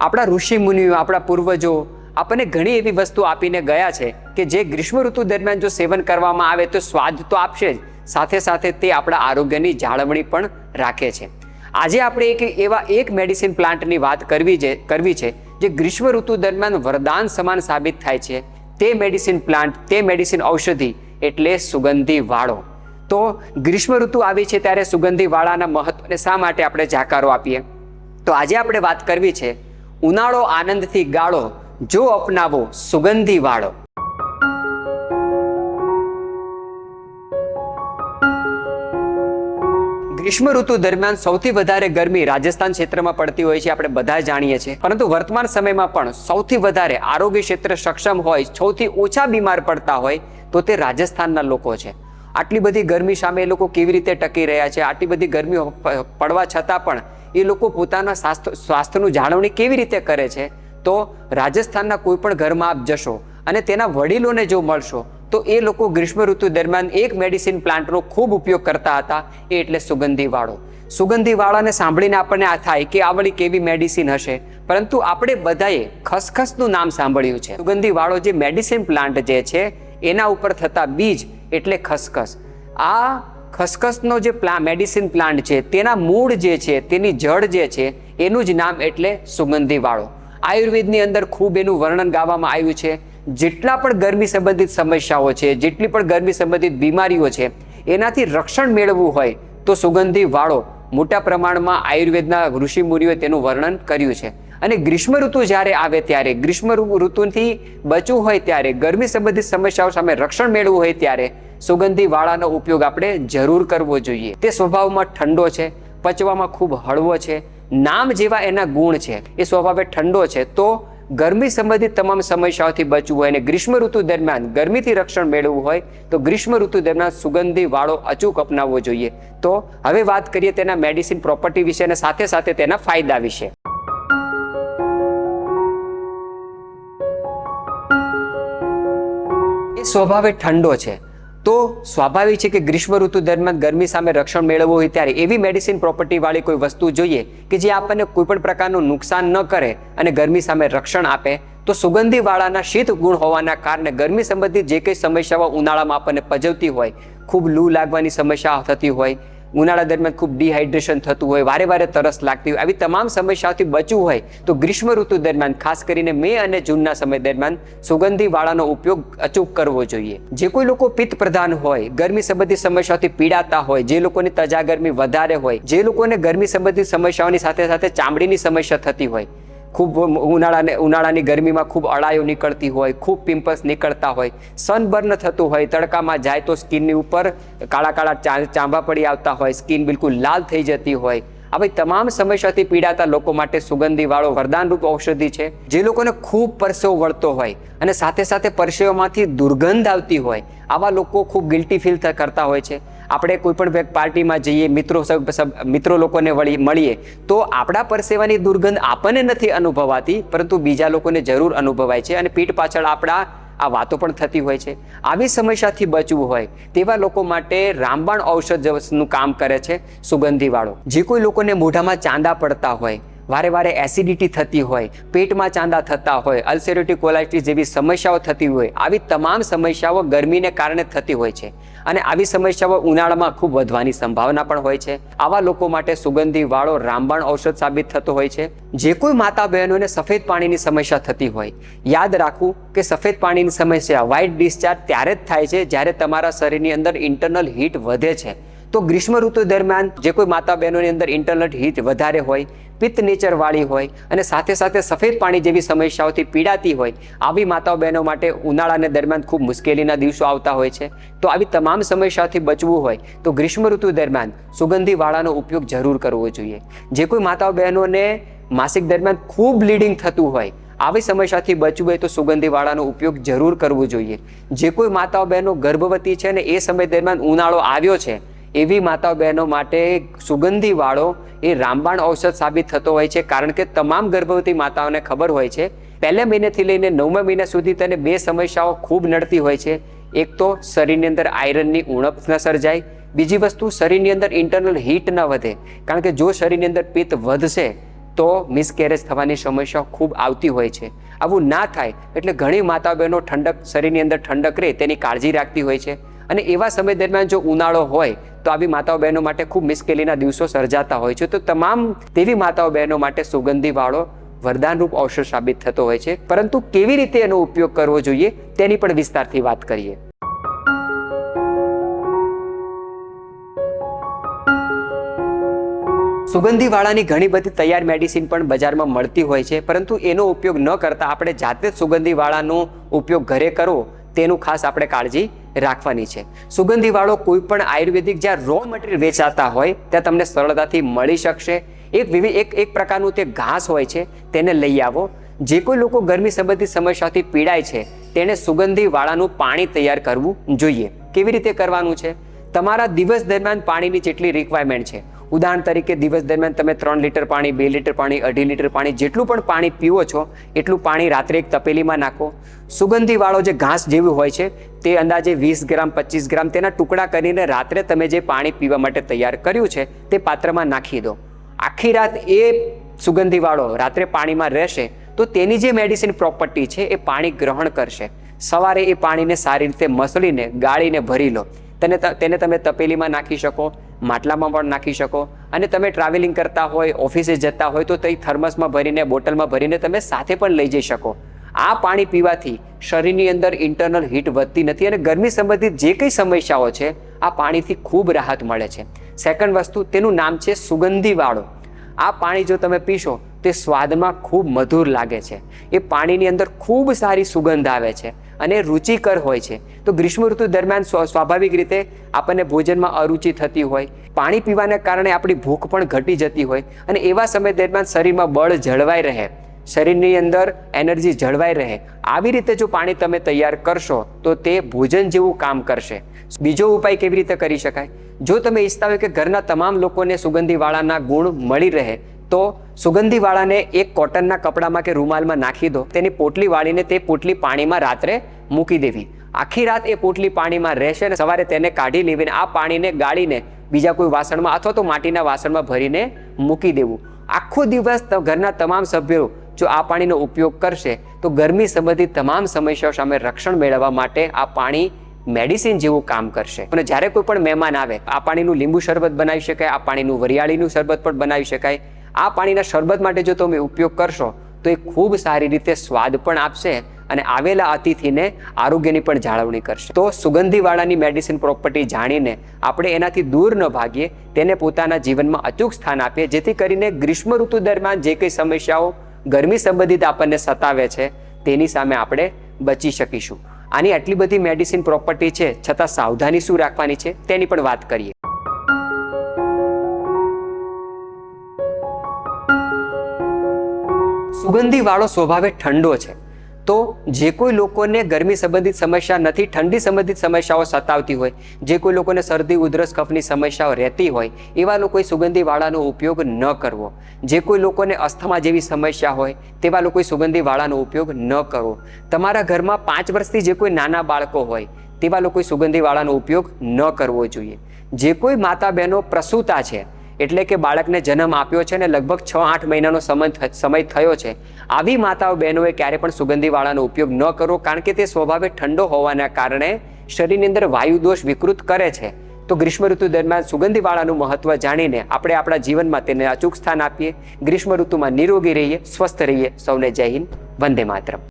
આપણા ઋષિ મુનિઓ, આપણા પૂર્વજો આપણને ઘણી એવી વસ્તુ આપીને ગયા છે કે જે ગ્રીષ્મ ઋતુ દરમિયાન જો સેવન કરવામાં આવે તો સ્વાદ તો આપશે જ. સાથે સાથે તે આપણા આરોગ્યની જાળવણી પણ રાખે છે. આજે આપણે એક એવા એક મેડિસિન પ્લાન્ટની વાત કરવી છે કરવી છે જે ગ્રીષ્મ ઋતુ દરમિયાન વરદાન સમાન સાબિત થાય છે. તે મેડિસિન પ્લાન્ટ તે મેડિસિન ઔષધિ એટલે સુગંધી વાળો. તો ગ્રીષ્મ ઋતુ આવી છે ત્યારે સુગંધી વાળાના મહત્વને શા માટે આપણે જાકારો આપીએ? તો આજે આપણે વાત કરવી છે ઉનાળો આનંદથી ગાળો, જો અપનાવો સુગંધી વાળો ગ્રીષ્મ ઋતુ દરમિયાન સૌથી વધારે ગરમી રાજસ્થાન ક્ષેત્રમાં પડતી હોય છે, આપણે બધા જાણીએ છીએ. પરંતુ વર્તમાન સમયમાં પણ સૌથી વધારે આરોગ્ય ક્ષેત્ર સક્ષમ હોય, સૌથી ઓછા બીમાર પડતા હોય, તો તે રાજસ્થાનના લોકો છે. આટલી બધી ગરમી સામે એ લોકો કેવી રીતે ટકી રહ્યા છે? આટલી બધી ગરમી પડવા છતાં પણ એ લોકો પોતાના સ્વાસ્થ્ય સ્વાસ્થ્યનું જાળવણી કેવી રીતે કરે છે? તો રાજસ્થાનના કોઈ પણ ઘરમાં આપ જશો અને તેના વડીલોને જો મળશો, તો એ લોકો ગ્રીષ્મ ઋતુ દરમિયાન એક મેડિસિન પ્લાન્ટનો ખૂબ ઉપયોગ કરતા હતા, એ એટલે સુગંધીવાળો. સુગંધીવાળાને સાંભળીને આપણને આ થાય કે આ વળી કેવી મેડિસિન હશે. પરંતુ આપણે બધાએ ખસખસનું નામ સાંભળ્યું છે. સુગંધીવાળો જે મેડિસિન પ્લાન્ટ જે છે, એના ઉપર થતા બીજ એટલે ખસખસ. આ ખસખસનો જે પ્લા મેડિસિન પ્લાન્ટ છે, તેના મૂળ જે છે, તેની જડ જે છે, એનું જ નામ એટલે સુગંધી વાળો આયુર્વેદની અંદર ખૂબ એનું વર્ણન ગાવામાં આવ્યું છે. જેટલા પણ ગરમી સંબંધિત સમસ્યાઓ છે, જેટલી પણ ગરમી સંબંધિત બીમારીઓ છે, એનાથી રક્ષણ મેળવવું હોય તો સુગંધી વાળો મોટા પ્રમાણમાં આયુર્વેદના ઋષિમુનિઓએ તેનું વર્ણન કર્યું છે. અને ગ્રીષ્મ ઋતુ જ્યારે આવે ત્યારે, ગ્રીષ્મ ઋતુથી બચવું હોય ત્યારે, ગરમી સંબંધિત સમસ્યાઓ સામે રક્ષણ મેળવવું હોય ત્યારે સુગંધી વાળાનો ઉપયોગ આપણે જરૂર કરવો જોઈએ. તે સ્વભાવમાં ઠંડો છે, પચવામાં ખૂબ હળવો છે, નામ જેવા એના ગુણ છે, એ સ્વભાવે ઠંડો છે. તો ગરમી સંબંધિત તમામ સમસ્યાઓથી બચવું હોય અને ગ્રીષ્મ ઋતુ દરમિયાન ગરમીથી રક્ષણ મેળવવું હોય, તો ગ્રીષ્મ ઋતુ દરમિયાન સુગંધી વાળો અચૂક અપનાવવો જોઈએ. તો હવે વાત કરીએ તેના મેડિસિન પ્રોપર્ટી વિશે અને સાથે સાથે તેના ફાયદા વિશે. એ સ્વભાવે ઠંડો છે. તો સ્વાભાવિક છે કે ગ્રીષ્મ ઋતુ દરમિયાન ગરમી સામે રક્ષણ મેળવવું હોય ત્યારે એવી મેડિસિન પ્રોપર્ટીવાળી કોઈ વસ્તુ જોઈએ કે જે આપણને કોઈ પણ પ્રકારનું નુકસાન ન કરે અને ગરમી સામે રક્ષણ આપે, તો સુગંધીવાળાના શીત ગુણ હોવાના કારણે ગરમી સંબંધિત જે કંઈ સમસ્યાઓ ઉનાળામાં આપણને પજવતી હોય, ખૂબ લૂ લાગવાની સમસ્યા થતી હોય ઉનાળા દરમિયાન ખૂબ ડિહાઇડ્રેશન થતું હોય, વારે વારે તરસ લાગતી હોય, આવી તમામ સમસ્યાઓથી બચવું હોય તો ગ્રીષ્મ ઋતુ દરમિયાન, ખાસ કરીને મે અને જૂનના સમય દરમિયાન સુગંધી વાળાનો ઉપયોગ અચૂક કરવો જોઈએ. જે કોઈ લોકો પિત્ત પ્રધાન હોય, ગરમી સંબંધિત સમસ્યાઓથી પીડાતા હોય, જે લોકોની તજા ગરમી વધારે હોય, જે લોકોને ગરમી સંબંધિત સમસ્યાઓની સાથે સાથે ચામડીની સમસ્યા થતી હોય ખૂબ ઉનાળાને ઉનાળાની ગરમીમાં ખૂબ અળાયો નીકળતી હોય, ખૂબ પિમ્પલ્સ નીકળતા હોય, સનબર્ન થતું હોય, તડકામાં જાય તો સ્કિનની ઉપર કાળા કાળા ચા- ચાંબા પડી આવતા હોય, સ્કિન બિલકુલ લાલ થઈ જતી હોય. આવી તમામ સમસ્યાથી પીડાતા લોકો માટે સુગંધીવાળો વરદાનરૂપ ઔષધિ છે, જે લોકોને ખૂબ પરસેવો વળતો હોય અને સાથે સાથે પરસેવામાંથી દુર્ગંધ આવતી હોય, આવા લોકો ખૂબ ગિલ્ટી ફીલ કરતા હોય છે. આપણે કોઈ પણ પાર્ટીમાં જઈએ, મિત્રો મિત્રો લોકોને વળી મળીએ, તો આપણા પરસેવાની દુર્ગંધ આપણને નથી અનુભવાતી, પરંતુ બીજા લોકોને જરૂર અનુભવાય છે અને પીઠ પાછળ આપણા આ વાતો પણ થતી હોય છે. આવી સમસ્યાથી બચવું હોય, તેવા લોકો માટે રામબાણ ઔષધનું કામ કરે છે સુગંધીવાળો. જે કોઈ લોકોને મોઢામાં ચાંદા પડતા હોય વારે વારે એસિડિટી થતી હોય, પેટમાં ચાંદા થતા હોય અલ્સરેટિવ કોલાઇટિસ જેવી સમસ્યાઓ થતી હોય, આવી તમામ સમસ્યાઓ ગરમીને કારણે થતી હોય છે. અને આવી સમસ્યાઓ ઉનાળામાં ખૂબ વધવાની સંભાવના પણ હોય છે. આવા લોકો માટે સુગંધી વાળો રામબાણ ઔષધ સાબિત થતો હોય છે. જે કોઈ માતા બહેનોને સફેદ પાણીની સમસ્યા થતી હોય. યાદ રાખવું કે સફેદ પાણીની સમસ્યા વ્હાઇટ ડિસ્ચાર્જ ત્યારે જ થાય છે જ્યારે તમારા શરીરની અંદર ઇન્ટરનલ હીટ વધે છે. તો ગ્રીષ્મ ઋતુ દરમિયાન જે કોઈ માતા બહેનોની અંદર ઇન્ટરનલ હીટ વધારે હોય, પિત્ત નેચરવાળી હોય અને સાથે સાથે સફેદ પાણી જેવી સમસ્યાઓથી પીડાતી હોય, આવી માતાઓ બહેનો માટે ઉનાળાને દરમિયાન ખૂબ મુશ્કેલીના દિવસો આવતા હોય છે. તો આવી તમામ સમસ્યાઓથી બચવું હોય તો ગ્રીષ્મ ઋતુ દરમિયાન સુગંધી વાળાનો ઉપયોગ જરૂર કરવો જોઈએ. જે કોઈ માતાઓ બહેનોને માસિક દરમિયાન ખૂબ બ્લીડિંગ થતું હોય, આવી સમસ્યાથી બચવું હોય તો સુગંધી વાળાનો ઉપયોગ જરૂર કરવો જોઈએ. જે કોઈ માતાઓ બહેનો ગર્ભવતી છે ને એ સમય દરમિયાન ઉનાળો આવ્યો છે એવી માતાઓ બહેનો માટે સુગંધી વાળો એ રામબાણ ઔષધ સાબિત થતો હોય છે. કારણ કે તમામ ગર્ભવતી માતાઓને ખબર હોય છે, પહેલા મહિનેથી લઈને નવમા મહિના સુધી તેને બે સમસ્યાઓ ખૂબ નડતી હોય છે. એક તો શરીરની અંદર આયરનની ઉણપ ન સર્જાય, બીજી વસ્તુ શરીરની અંદર ઇન્ટરનલ હીટ ન વધે. કારણ કે જો શરીરની અંદર પિત્ત વધશે, તો મિસકેરેજ થવાની સમસ્યા ખૂબ આવતી હોય છે. આવું ના થાય, એટલે ઘણી માતા બહેનો ઠંડક, શરીરની અંદર ઠંડક રહે તેની કાળજી રાખતી હોય છે. અને એવા સમય દરમિયાન જો ઉનાળો હોય, તો આવી માતાઓ બહેનો માટે ખૂબ મુશ્કેલીના દિવસો સર્જાતા હોય છે. તો તમામ તેવી માતાઓ બહેનો માટે સુગંધીવાળો વરદાનરૂપ ઔષધ સાબિત થતો હોય છે. પરંતુ કેવી રીતે એનો ઉપયોગ કરવો જોઈએ, તેની પણ વિસ્તારથી વાત કરીએ. સુગંધીવાળાની ઘણી બધી તૈયાર મેડિસિન પણ બજારમાં મળતી હોય છે. પરંતુ એનો ઉપયોગ ન કરતા આપણે જાતે જ સુગંધીવાળાનો ઉપયોગ ઘરે કરવો, તેનું ખાસ આપણે કાળજી રાખવાની છે. સુગંધીવાળો કોઈ પણ આયુર્વેદિક જ્યાં રો મટીરિયલ વેચાતા હોય, ત્યાં તમને સરળતાથી મળી શકશે. એક વિવિધ, એક એક પ્રકારનું તે ઘાસ હોય છે, તેને લઈ આવો. જે કોઈ લોકો ગરમી સંબંધિત સમસ્યાથી પીડાય છે તેણે સુગંધીવાળાનું પાણી તૈયાર કરવું જોઈએ. કેવી રીતે કરવાનું છે? તમારા દિવસ દરમિયાન પાણીની જેટલી રિક્વાયરમેન્ટ છે ઉદાહરણ તરીકે દિવસ દરમિયાન તમે ત્રણ લીટર પાણી, બે લીટર પાણી, અઢી લીટર પાણી જેટલું પણ પાણી પીવો છો, એટલું પાણી રાત્રે એક તપેલીમાં નાખો. સુગંધીવાળો જે ઘાસ જેવું હોય છે, તે અંદાજે વીસ ગ્રામ, પચીસ ગ્રામ તેના ટુકડા કરીને રાત્રે તમે જે પાણી પીવા માટે તૈયાર કર્યું છે, તે પાત્રમાં નાખી દો. આખી રાત એ સુગંધીવાળો રાત્રે પાણીમાં રહેશે, તો તેની જે મેડિસિન પ્રોપર્ટી છે, એ પાણી ગ્રહણ કરશે. સવારે એ પાણીને સારી રીતે મસળીને, ગાળીને ભરી લો. તેને તેને તમે તપેલીમાં નાખી શકો. માટલામાં પણ નાખી શકો. અને તમે ટ્રાવેલિંગ કરતા હોય ઓફિસે જતા હોય, તો તે થર્મસમાં ભરીને, બોટલમાં ભરીને તમે સાથે પણ લઈ જઈ શકો. આ પાણી પીવાથી શરીરની અંદર ઇન્ટરનલ હીટ વધતી નથી અને ગરમી સંબંધિત જે કંઈ સમસ્યાઓ છે, આ પાણીથી ખૂબ રાહત મળે છે. સેકન્ડ વસ્તુ, તેનું નામ છે સુગંધીવાળો આ પાણી જો તમે પીશો તે સ્વાદમાં ખૂબ મધુર લાગે છે. એ પાણીની અંદર ખૂબ સારી સુગંધ આવે છે અને રુચિકર હોય છે. તો ગ્રીષ્મ ઋતુ દરમિયાન સ્વાભાવિક રીતે આપણને ભોજનમાં અરુચિ થતી હોય. પાણી પીવાને કારણે આપણી ભૂખ પણ ઘટી જતી હોય અને એવા સમય દરમિયાન શરીરમાં બળ જળવાઈ રહે. શરીરની અંદર એનર્જી જળવાઈ રહે. આવી રીતે જો પાણી તમે તૈયાર કરશો તો તે ભોજન જેવું કામ કરશે. બીજો ઉપાય કેવી રીતે કરી શકાય? જો તમે ઈચ્છતા હોય કે ઘરના તમામ લોકોને સુગંધીવાળાના ગુણ મળી રહે તો સુગંધીવાળાને એક કોટનના કપડામાં કે રૂમાલમાં નાખી દો. તેની પોટલી વાળીને તે પોટલી પાણીમાં રાત્રે મૂકી દેવી. આખી રાત એ પોટલી પાણીમાં રહેશે અને સવારે તેને કાઢી લેવીને આ પાણીને ગાળીને બીજા કોઈ વાસણમાં અથવા તો માટીના વાસણમાં ભરીને મૂકી દેવું. આખો દિવસ ઘરના તમામ સભ્યો જો આ પાણીનો ઉપયોગ કરશે, તો ગરમી સંબંધિત તમામ સમસ્યાઓ સામે રક્ષણ મેળવવા માટે આ પાણી મેડિસિન જેવું કામ કરશે. અને જ્યારે કોઈ પણ મહેમાન આવે, આ પાણીનું લીંબુ શરબત બનાવી શકાય, આ પાણીનું વરિયાળીનું શરબત પણ બનાવી શકાય. આ પાણીના શરબત માટે જો તમે ઉપયોગ કરશો, તો એ ખૂબ સારી રીતે સ્વાદ પણ આપશે અને આવેલા અતિથિને આરોગ્યની પણ જાળવણી કરશે. તો સુગંધીવાળાની મેડિસિન પ્રોપર્ટી જાણીને આપણે એનાથી દૂર ન ભાગીએ, તેને પોતાના જીવનમાં અચૂક સ્થાન આપીએ, જેથી કરીને ગ્રીષ્મ ઋતુ દરમિયાન જે કંઈ સમસ્યાઓ ગરમી સંબંધિત આપણને સતાવે છે, તેની સામે આપણે બચી શકીશું. આની આટલી બધી મેડિસિન પ્રોપર્ટી છે, છતાં સાવધાની શું રાખવાની છે, તેની પણ વાત કરીએ. સુગંધીવાળો સ્વભાવે ઠંડો છે. તો જે કોઈ લોકોને ગરમી સંબંધિત સમસ્યા નથી, ઠંડી સંબંધિત સમસ્યાઓ સતાવતી હોય, જે કોઈ લોકોને શરદી, ઉધરસ, કફની સમસ્યાઓ રહેતી હોય એવા લોકોએ સુગંધીવાળાનો ઉપયોગ ન કરવો. જે કોઈ લોકોને અસ્થમા જેવી સમસ્યા હોય, તેવા લોકોએ સુગંધીવાળાનો ઉપયોગ ન કરવો. તમારા ઘરમાં પાંચ વર્ષથી જે કોઈ નાના બાળકો હોય, તેવા લોકોએ સુગંધીવાળાનો ઉપયોગ ન કરવો જોઈએ. જે કોઈ માતા બહેનો પ્રસૂતા છે એટલે કે બાળકને જન્મ આપ્યો છે અને લગભગ છ આઠ મહિનાનો સમય સમય થયો છે. આવી માતાઓ બહેનોએ ક્યારે પણ સુગંધીવાળાનો ઉપયોગ ન કરવો કારણ કે તે સ્વભાવે ઠંડો હોવાના કારણે શરીરની અંદર વાયુ દોષ વિકૃત કરે છે. તો ગ્રીષ્મ ઋતુ દરમિયાન સુગંધીવાળાનું મહત્વ જાણીને આપણે આપણા જીવનમાં તેને અચૂક સ્થાન આપીએ. ગ્રીષ્મ ઋતુમાં નિરોગી રહીએ, સ્વસ્થ રહીએ. સૌને જય હિન્દ. વંદે માતરમ.